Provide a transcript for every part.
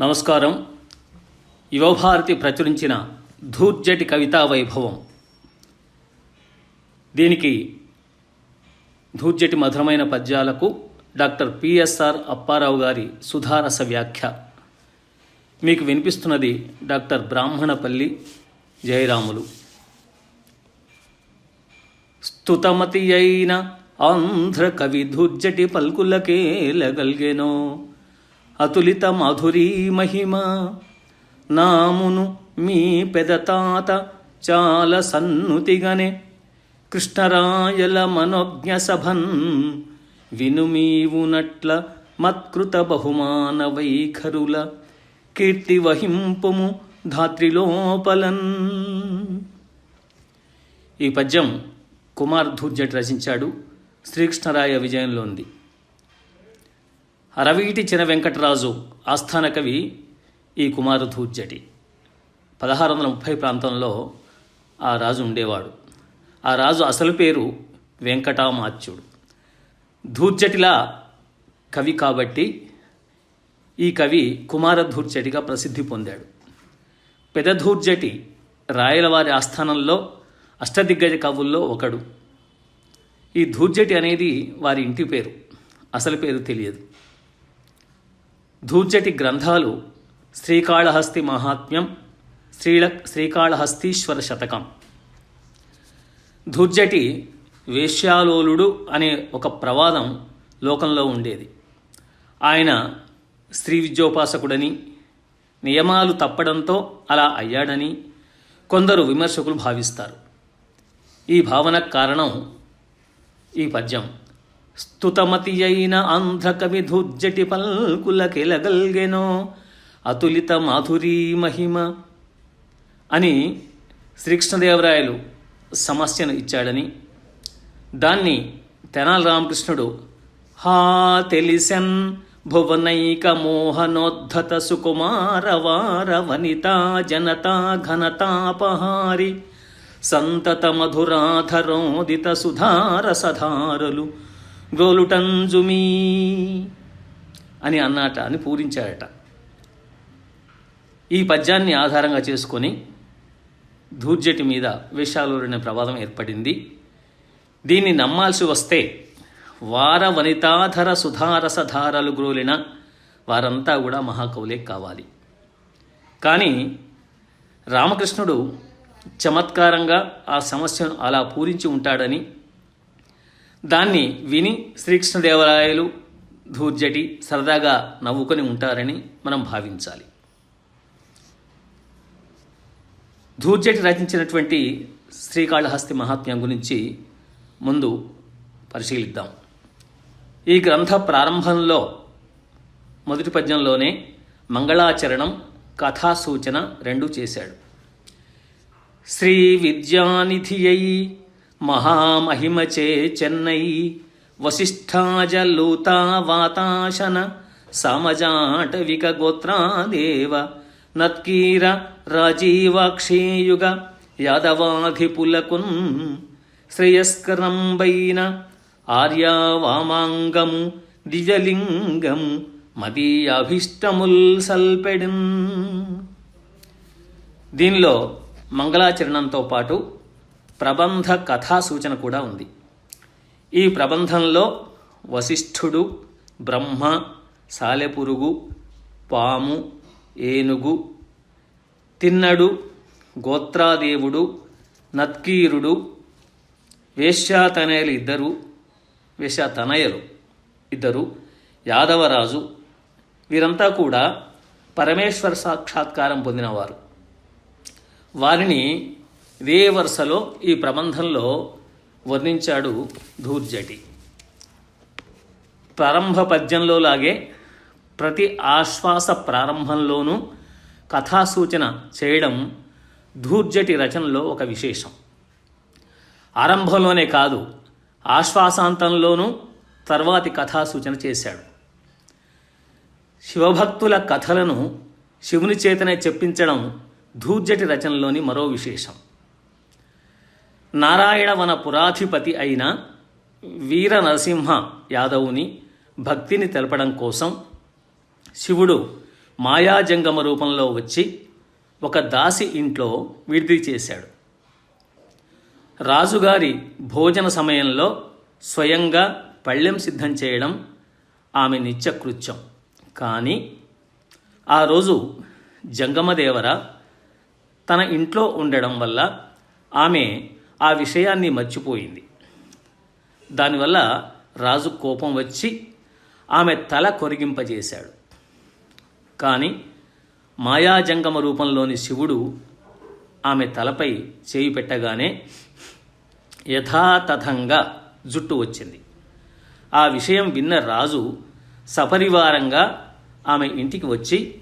నమస్కారం. యువభారతి ప్రచురించిన ధూర్జటి కవితా వైభవం. దీనికి ధూర్జటి మధురమైన పద్యాలకు డాక్టర్ పిఎస్ఆర్ అప్పారావు గారి సుధారస వ్యాఖ్య. మీకు వినిపిస్తున్నది డాక్టర్ బ్రాహ్మణపల్లి జయరాములు. స్తుతమతి అయిన ఆంధ్ర కవి ధూర్జటి పల్కులకేలగల్గెనో అతులిత మధురీ మహిమ. నామును మీ పెదతాత చాల సన్నుతిగనే. కృష్ణరాయల మనోజ్ఞ సభన్ వినుమీవునట్ల మత్కృత బహుమాన వైఖరుల. కీర్తి వహింపుము ధాత్రిలోపలన్. ఈ పద్యం కుమార్ ధూర్జట్ రచించాడు. శ్రీకృష్ణరాయ విజయంలో ఉంది. అరవీటి చిన వెంకటరాజు ఆస్థాన కవి ఈ కుమార ధూర్జటి పదహారు వందల ముప్పై ప్రాంతంలో ఆ రాజు ఉండేవాడు. ఆ రాజు అసలు పేరు వెంకటామాత్యుడు ధూర్జటిలా కవి కాబట్టి ఈ కవి కుమారధూర్జటిగా ప్రసిద్ధి పొందాడు. పెదధూర్జటి రాయలవారి ఆస్థానంలో అష్టదిగ్గజ కవుల్లో ఒకడు. ఈ ధూర్జటి అనేది వారి ఇంటి పేరు. అసలు పేరు తెలియదు. ధూర్జటి గ్రంథాలు శ్రీకాళహస్తి మహాత్మ్యం శ్రీల శ్రీకాళహస్తీశ్వర శతకం. ధూర్జటి వేశ్యాలోలుడు అనే ఒక ప్రవాదం లోకంలో ఉండేది. ఆయన స్త్రీ విద్యోపాసకుడని నియమాలు తప్పడంతో అలా అయ్యాడని కొందరు విమర్శకులు భావిస్తారు. ఈ భావనకు కారణం ఈ పద్యం. స్తుతమతి అయిన ఆంధ్రకవి ధుర్జటి అతులిత మాధురీ మహిమ అని శ్రీకృష్ణదేవరాయలు సమస్యను ఇచ్చాడని. దాన్ని తెనాలి రామకృష్ణుడు హా తెలిసెన్ భువనైక మోహనోద్ధత సుకుమార వార వనితా జనతా ఘనతాపహారి సంతత మధురాధరోదిత సుధార సధారలు గోలుటంజుమీ అని అన్నాట అని పూరించాడట. ఈ పద్యాన్ని ఆధారంగా చేసుకొని ధూర్జటి మీద విషాలూరనే ప్రవాదం ఏర్పడింది. దీన్ని నమ్మాల్సి వస్తే వార వనితాధర సుధారసధారలు గ్రోలిన వారంతా కూడా మహాకవులే కావాలి. కానీ రామకృష్ణుడు చమత్కారంగా ఆ సమస్యను అలా పూరించి ఉంటాడని దాన్ని విని శ్రీకృష్ణదేవరాయలు ధూర్జటి సరదాగా నవ్వుకొని ఉంటారని మనం భావించాలి. ధూర్జటి రచించినటువంటి శ్రీకాళహస్తి మహాత్మ్యం గురించి ముందు పరిశీలిద్దాం. ఈ గ్రంథ ప్రారంభంలో మొదటి పద్యంలోనే మంగళాచరణం కథా సూచన చేశాడు. శ్రీ విద్యానిధి అయి మహామహిమచే చెన్నై వసిష్ఠాజలూతావాతాశన సమజాటవిక గోత్రాదేవ నత్కీర రాజీవాక్షేయుగ యాదవాధిపులకున్ శ్రేయస్కరంబైన ఆర్యావామాంగము దివ్యలింగము మదీయాభిష్టముల్ సల్పెడిన్ దీనిలో మంగళాచరణంతో పాటు ప్రబంధ కథా సూచన కూడా ఉంది. ఈ ప్రబంధంలో వశిష్ఠుడు బ్రహ్మ సాలెపురుగు పాము ఏనుగు తిన్నడు గోత్రాదేవుడు నత్కీరుడు వేశ్యాతనయలు ఇద్దరు వేశ్యాతనయలు ఇద్దరు యాదవరాజు వీరంతా కూడా పరమేశ్వర సాక్షాత్కారం పొందినవారు. వారిని ఇదే వరుసలో ఈ ప్రబంధంలో వర్ణించాడు ధూర్జటి. ప్రారంభ పద్యంలో లాగే ప్రతి ఆశ్వాస ప్రారంభంలోనూ కథాసూచన చేయడం ధూర్జటి రచనలో ఒక విశేషం. ఆరంభంలోనే కాదు ఆశ్వాసాంతంలోనూ తర్వాతి కథాసూచన చేశాడు. శివభక్తుల కథలను శివుని చేతనే చెప్పించడం ధూర్జటి రచనలోని మరో విశేషం. నారాయణ వన పురాధిపతి అయిన వీర నరసింహ యాదవుని భక్తిని తెలపడం కోసం శివుడు మాయాజంగమ రూపంలో వచ్చి ఒక దాసి ఇంట్లో విడిది చేశాడు. రాజుగారి భోజన సమయంలో స్వయంగా పళ్ళెం సిద్ధం చేయడం ఆమె నిత్యకృత్యం. కానీ ఆ రోజు జంగమదేవర తన ఇంట్లో ఉండడం వల్ల ఆమె ఆ విషయాన్ని మర్చిపోయింది. దానివల్ల రాజు కోపం వచ్చి ఆమె తల కొరిగింపజేశాడు. కానీ మాయాజంగమ రూపంలోని శివుడు ఆమె తలపై చేయి పెట్టగానే యథాతథంగా జుట్టు వచ్చింది. ఆ విషయం విన్న రాజు సపరివారంగా ఆమె ఇంటికి వచ్చి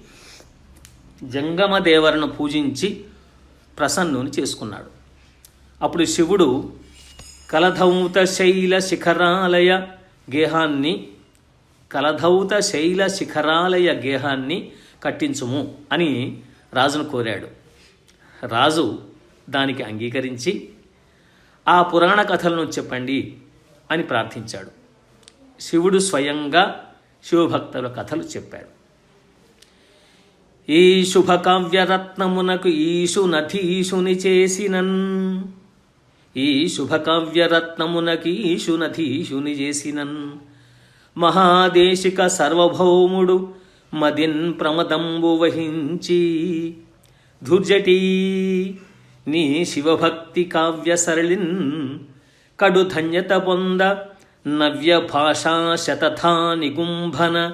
జంగమదేవరను పూజించి ప్రసన్నుని చేసుకున్నాడు. అప్పుడు శివుడు కలధౌత శైల శిఖరాలయ గేహాన్ని కలధౌత శైల శిఖరాలయ గేహాన్ని కట్టించుము అని రాజును కోరాడు. రాజు దానికి అంగీకరించి ఆ పురాణ కథలను చెప్పండి అని ప్రార్థించాడు. శివుడు స్వయంగా శివభక్తుల కథలు చెప్పాడు ఈ శుభకావ్యరత్నమునకు ఈశు నధీశుని చేసినన్ ఈ శుభకావ్యరత్నమునకి చేసినన్. మహాదేశిక సర్వభౌముడు మదిన్ ప్రమదంబు వహించి ధుర్జటీ నీ శివభక్తి కావ్య సరళిన్ కడు ధన్యత పొంద నవ్య భాషా శతథా నిగుంభన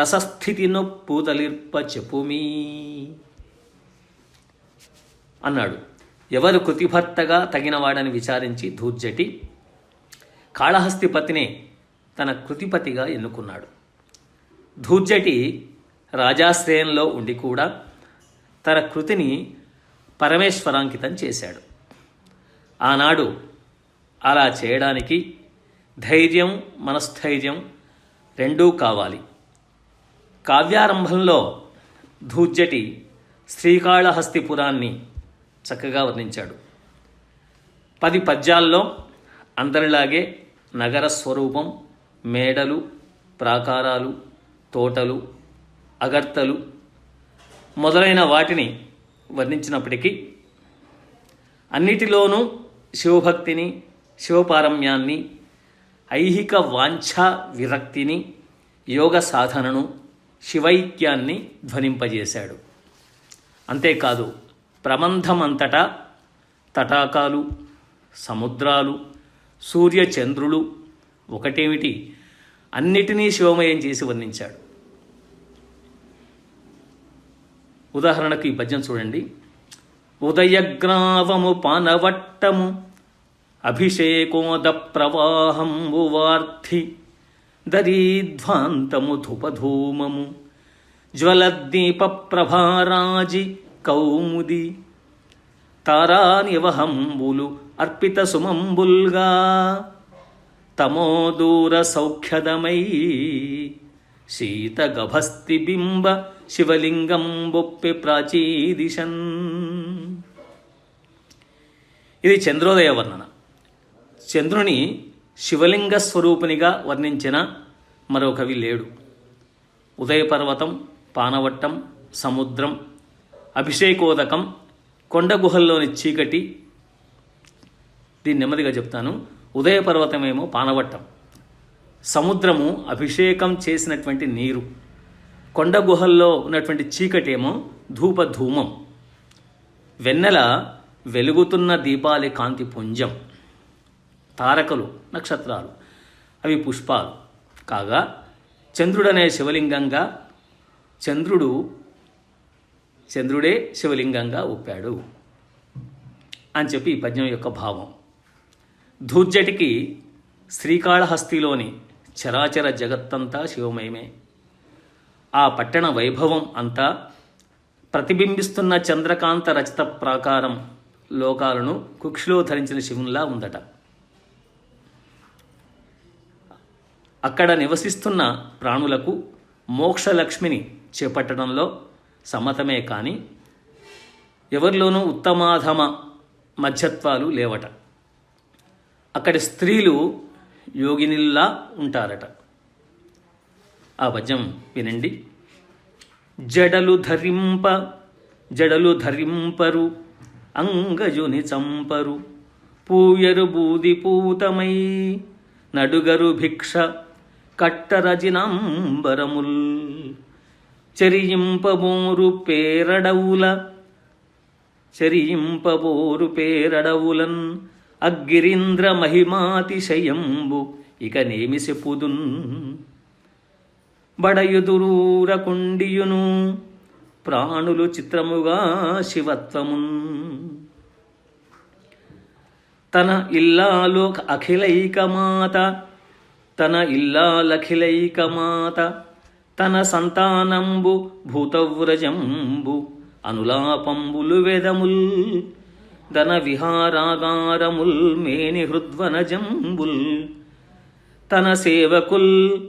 రసస్థితి నొప్పు తలిర్ప చెప్పుమీ. అన్నాడు. ఎవరు కృతిభర్తగా తగినవాడని విచారించి ధూర్జటి కాళహస్తిపతిని తన కృతిపతిగా ఎన్నుకున్నాడు. ధూర్జటి రాజాశ్రయంలో ఉండి కూడా తన కృతిని పరమేశ్వరాంకితం చేశాడు. ఆనాడు అలా చేయడానికి ధైర్యం మనస్థైర్యం రెండూ కావాలి. కావ్యారంభంలో ధూర్జటి శ్రీకాళహస్తిపురాన్ని చక్కగా వర్ణించాడు. పది పద్యాల్లో అందరిలాగే నగర స్వరూపం మేడలు ప్రాకారాలు తోటలు అగర్తలు మొదలైన వాటిని వర్ణించినప్పటికీ అన్నిటిలోనూ శివభక్తిని శివపారమ్యాన్ని ఐహిక వాంఛ విరక్తిని యోగ సాధనను శివైక్యాన్ని ధ్వనింపజేశాడు. అంతేకాదు ప్రబంధమంతటా తటాకాలు సముద్రాలు సూర్యచంద్రులు ఒకటేమిటి? అన్నిటినీ శివమయం చేసి వర్ణించాడు. ఉదాహరణకు ఈ పద్యం చూడండి. ఉదయగ్రావము పానవట్టము అభిషేకోద ప్రవాహంబు వార్థి దరీధ్వాంతము ధూపధూమము జ్వలద్దీప ప్రభారాజి కౌముది తారానివహంబులు అర్పిత సుమంబుల్గా తమోదూర సౌఖ్యదమై శీతగభస్తి బింబ శివలింగం బొప్పి ప్రాచీదిశన్. ఇది చంద్రోదయ వర్ణన. చంద్రుని శివలింగ స్వరూపునిగా వర్ణించిన మరో కవి లేడు. ఉదయపర్వతం పానవట్టం సముద్రం అభిషేకోదకం కొండ గుహల్లోని చీకటి. దీన్ని నెమ్మదిగా చెప్తాను. ఉదయపర్వతమేమో పానవట్టం. సముద్రము అభిషేకం చేసినటువంటి నీరు. కొండ గుహల్లో ఉన్నటువంటి చీకటేమో ధూపధూమం. వెన్నెల వెలుగుతున్న దీపాలి కాంతి పుంజం. తారకలు నక్షత్రాలు. అవి పుష్పాలు. కాగా చంద్రుడనే శివలింగంగా చంద్రుడు చంద్రుడే శివలింగంగా ఒప్పాడు అని చెప్పి ఈ పద్యం యొక్క భావం. ధూర్జటికి శ్రీకాళహస్తిలోని చరాచర జగత్తంతా శివమయమే. ఆ పట్టణ వైభవం అంతా ప్రతిబింబిస్తున్న చంద్రకాంత రచిత ప్రాకారం లోకాలను కుక్షిలో ధరించిన శివునిలా ఉందట. అక్కడ నివసిస్తున్న ప్రాణులకు మోక్షలక్ష్మిని చేపట్టడంలో సమ్మతమే కానీ ఎవరిలోనూ ఉత్తమాధమ మధ్యత్వాలు లేవట. అక్కడి స్త్రీలు యోగినిల్లా ఉంటారట. ఆ పద్యం వినండి. జడలు ధరింప జడలు ధరింపరు అంగజుని చంపరు పూయరు బూది పూతమై నడుగరు భిక్ష కట్టరజినంబరముల్. చెరియింపబోరు పేరడవుల. చెరియింపబోరు పేరడవులన్ అగ్గిరీంద్ర మహిమాతిశయంబు ఇక నేమి చెప్పుదున్ బడయుదురూరకుండియును ప్రాణులు చిత్రముగా శివత్వమున్. తన ఇల్లాలు అఖిలైకమాత తన ఇల్లాలఖిలైకమాత తన సంతానంబు భూతవ్రజంబు అనులాపంబులు వేదముల్ ధన విహారాగారముల్ మేని హృద్వనజంబుల్. తన సేవకుల్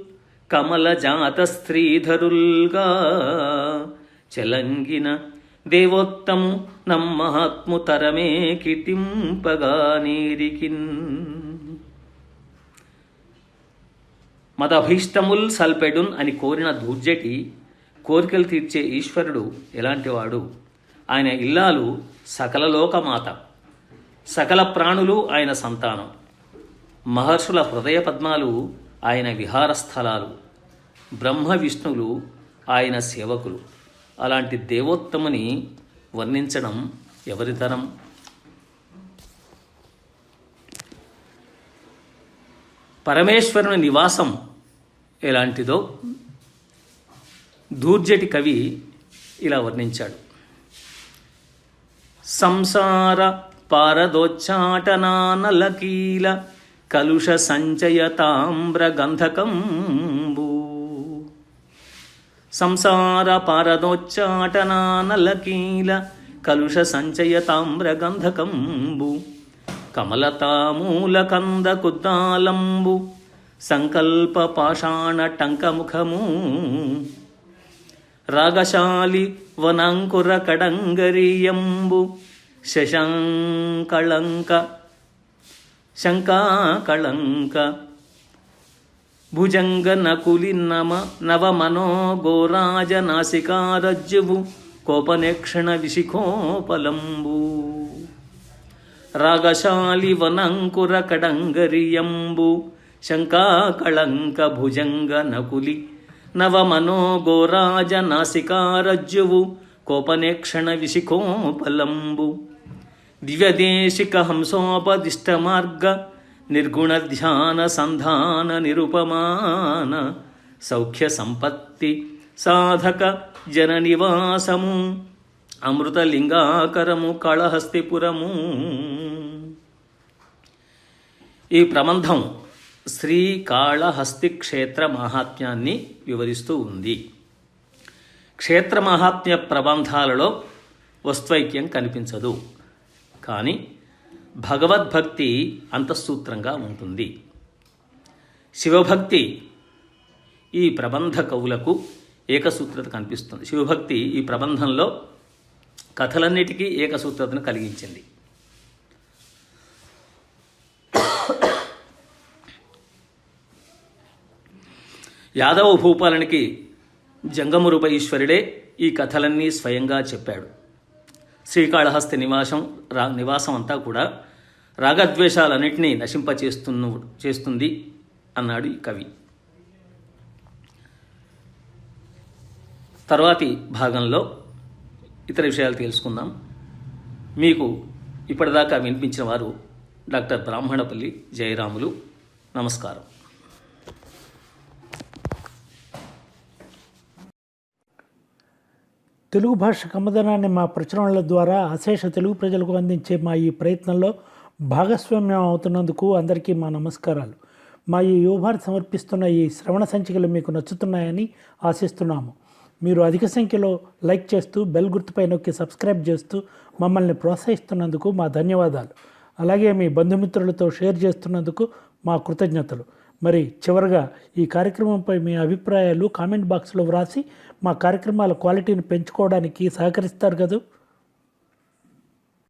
కమల జాత స్త్రీధరుల్గా చెలంగిన దేవోత్తము నమ్మహాత్ము తరమే కీర్తింపగా నీరికిన్. మదభీష్టముల్ సల్పెడున్ అని కోరిన దూర్జటి కోరికలు తీర్చే ఈశ్వరుడు ఎలాంటివాడు? ఆయన ఇల్లాలు సకల లోకమాత సకల ప్రాణులు ఆయన సంతానం. మహర్షుల హృదయ పద్మాలు ఆయన విహార స్థలాలు బ్రహ్మ విష్ణువులు ఆయన సేవకులు. అలాంటి దేవోత్తముని వర్ణించడం ఎవరితరం పరమేశ్వరుని నివాసం ఎలాంటిదో దూర్జటి కవి ఇలా వర్ణించాడు. సంసార పారదోచ్చాటనానలకీల కలుష సంచయ తామ్ర గంధకంబు. సంసార పారదోచ్చాటనానలకీల కలుష సంచయ తామ్ర గంధకంబు. కమలతామూల కంద కుద్దాలంబు. సంకల్ప పాషాణ టంకముఖము రాగశాలి వనాంకుర కడంగరియంబు శశంకళంక శంకాకళంక. భుజంగ నకులి నమ నవమనో గోరాజ నాసికారజ్జువు కోపనేక్షణ విశిఖోపలంబు రాగశాలి వనంకుర కడంగరియంబు శంకాకళంక భుజంగ నకులి నవమనో గోరాజ నాసికారజ్జువు కోపనేక్షణ విశిఖోపలంబు దివ్యదేశిక హంసోపదిష్ట మార్గ నిర్గుణ ధ్యాన సంధాన నిరుపమాన సౌఖ్య సంపత్తి సాధక జన నివాసము అమృతలింగాకరము కాళహస్తిపురము. ఈ ప్రబంధం శ్రీకాళహస్తి క్షేత్ర మహాత్మ్యాన్ని వివరిస్తూ ఉంది. క్షేత్ర మహాత్మ్య ప్రబంధాలలో వస్త్వైక్యం కనిపించదు. కానీ భగవద్భక్తి అంతఃసూత్రంగా ఉంటుంది. శివభక్తి ఈ ప్రబంధ కవులకు ఏకసూత్రత కనిపిస్తుంది. శివభక్తి ఈ ప్రబంధంలో కథలన్నిటికీ ఏకసూత్రతను కలిగించింది. యాదవ భూపాలనికి జంగమురుప ఈశ్వరుడే ఈ కథలన్నీ స్వయంగా చెప్పాడు. శ్రీకాళహస్తి నివాసం రా నివాసం అంతా కూడా రాగద్వేషాలన్నింటినీ నశింపచేస్తున్న చేస్తుంది అన్నాడు ఈ కవి. తర్వాతి భాగంలో ఇతర విషయాలు తెలుసుకుందాం. మీకు ఇప్పటిదాకా వినిపించిన వారు డాక్టర్ బ్రాహ్మణపల్లి జయరాములు. నమస్కారం. తెలుగు భాష కమ్మదనాన్ని మా ప్రచురణల ద్వారా అశేష తెలుగు ప్రజలకు అందించే మా ఈ ప్రయత్నంలో భాగస్వామ్యం అవుతున్నందుకు అందరికీ మా నమస్కారాలు. మా ఈ యువభారత్ సమర్పిస్తున్న ఈ శ్రవణ సంచికలు మీకు నచ్చుతున్నాయని ఆశిస్తున్నాము. మీరు అధిక సంఖ్యలో లైక్ చేస్తూ బెల్ గుర్తుపై నొక్కి సబ్స్క్రైబ్ చేస్తూ మమ్మల్ని ప్రోత్సహిస్తున్నందుకు మా ధన్యవాదాలు. అలాగే మీ బంధుమిత్రులతో షేర్ చేస్తున్నందుకు మా కృతజ్ఞతలు. మరి చివరగా ఈ కార్యక్రమంపై మీ అభిప్రాయాలు కామెంట్ బాక్స్లో వ్రాసి మా కార్యక్రమాల క్వాలిటీని పెంచుకోవడానికి సహకరిస్తారు కదా?